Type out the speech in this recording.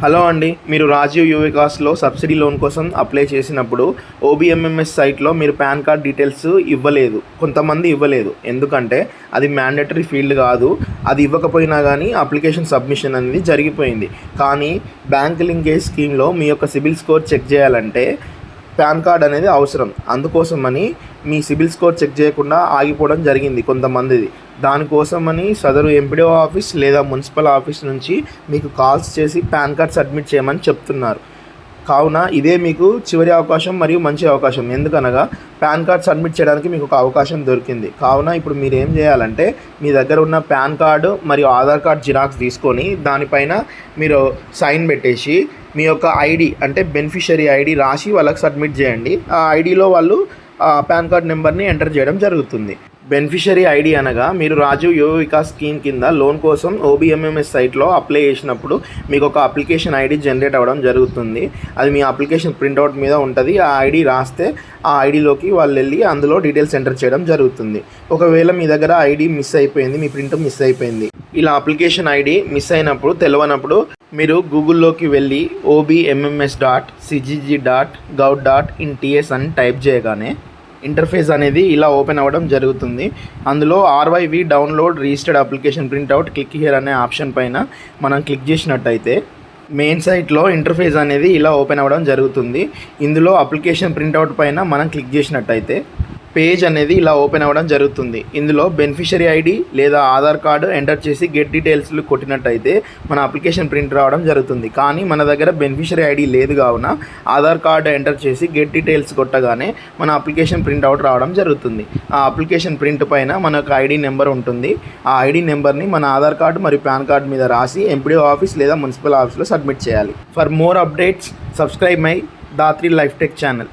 Hello అండి మీరు రాజీవ్ యువికాస్లో సబ్సిడీ లోన్ కోసం అప్లై చేసినప్పుడు ఓబిఎంఎంఎస్ సైట్లో మీరు పాన్ కార్డ్ డీటెయిల్స్ ఇవ్వలేదు కొంతమంది ఇవ్వలేదు. ఎందుకంటే అది మ్యాండేటరీ ఫీల్డ్ కాదు అది ఇవ్వకపోయినా కానీ అప్లికేషన్ సబ్మిషన్ అనేది జరిగిపోయింది. కానీ బ్యాంక్ లింకేజ్ స్కీమ్లో మీ యొక్క సిబిల్ స్కోర్ చెక్ చేయాలంటే పాన్ కార్డ్ అనేది అవసరం. అందుకోసమని మీ సిబిల్ స్కోర్ చెక్ చేయకుండా ఆగిపోవడం జరిగింది కొంతమందిది. దానికోసమని సదరు ఎంపీడీఓ ఆఫీస్ లేదా మున్సిపల్ ఆఫీస్ నుంచి మీకు కాల్స్ చేసి పాన్ కార్డ్ సబ్మిట్ చేయమని చెప్తున్నారు. కావున ఇదే మీకు చివరి అవకాశం మరియు మంచి అవకాశం. ఎందుకనగా పాన్ కార్డ్ సబ్మిట్ చేయడానికి మీకు ఒక అవకాశం దొరికింది. కావున ఇప్పుడు మీరు ఏం చేయాలంటే మీ దగ్గర ఉన్న పాన్ కార్డు మరియు ఆధార్ కార్డ్ జిరాక్స్ తీసుకొని దానిపైన మీరు సైన్ పెట్టేసి మీ యొక్క ఐడి అంటే బెనిఫిషరీ ఐడి రాసి వాళ్ళకి సబ్మిట్ చేయండి. ఆ ఐడిలో వాళ్ళు పాన్ కార్డ్ నెంబర్ని ఎంటర్ చేయడం జరుగుతుంది. బెనిఫిషరీ ఐడి అనగా మీరు రాజీవ్ యువ వికాస్ స్కీమ్ కింద లోన్ కోసం ఓబిఎంఎంఎస్ సైట్లో అప్లై చేసినప్పుడు మీకు ఒక అప్లికేషన్ ఐడి జనరేట్ అవ్వడం జరుగుతుంది. అది మీ అప్లికేషన్ ప్రింట్అవుట్ మీద ఉంటుంది. ఆ ఐడి రాస్తే ఆ ఐడిలోకి వాళ్ళు వెళ్ళి అందులో డీటెయిల్స్ ఎంటర్ చేయడం జరుగుతుంది. ఒకవేళ మీ దగ్గర ఐడి మిస్ అయిపోయింది మీ ప్రింట్ మిస్ అయిపోయింది. ఇలా అప్లికేషన్ ఐడి మిస్ అయినప్పుడు తెలియనప్పుడు మీరు గూగుల్లోకి వెళ్ళి OBMMS dot CGG dot gov dot in TS అని టైప్ చేయగానే ఇంటర్ఫేస్ అనేది ఇలా ఓపెన్ అవ్వడం జరుగుతుంది. అందులో RYV download registered application printout click here అనే ఆప్షన్ పైన మనం క్లిక్ చేసినట్టయితే మెయిన్ సైట్లో ఇంటర్ఫేస్ అనేది ఇలా ఓపెన్ అవ్వడం జరుగుతుంది. ఇందులో అప్లికేషన్ ప్రింట్అవుట్ పైన మనం క్లిక్ చేసినట్టయితే పేజ్ అనేది ఇలా ఓపెన్ అవ్వడం జరుగుతుంది. ఇందులో బెనిఫిషరీ ఐడి లేదా ఆధార్ కార్డు ఎంటర్ చేసి గెట్ డీటెయిల్స్లు కొట్టినట్టయితే మన అప్లికేషన్ ప్రింట్ రావడం జరుగుతుంది. కానీ మన దగ్గర బెనిఫిషరీ ఐడి లేదు కావున ఆధార్ కార్డు ఎంటర్ చేసి గెట్ డీటెయిల్స్ కొట్టగానే మన అప్లికేషన్ ప్రింట్ అవుట్ రావడం జరుగుతుంది. ఆ అప్లికేషన్ ప్రింట్ పైన మనకు ఐడి నెంబర్ ఉంటుంది. ఆ ఐడి నెంబర్ని మన ఆధార్ కార్డు మరియు పాన్ కార్డు మీద రాసి ఎంపీడీ ఆఫీస్ లేదా మున్సిపల్ ఆఫీస్లో సబ్మిట్ చేయాలి. For more updates subscribe my Dhatri life tech channel.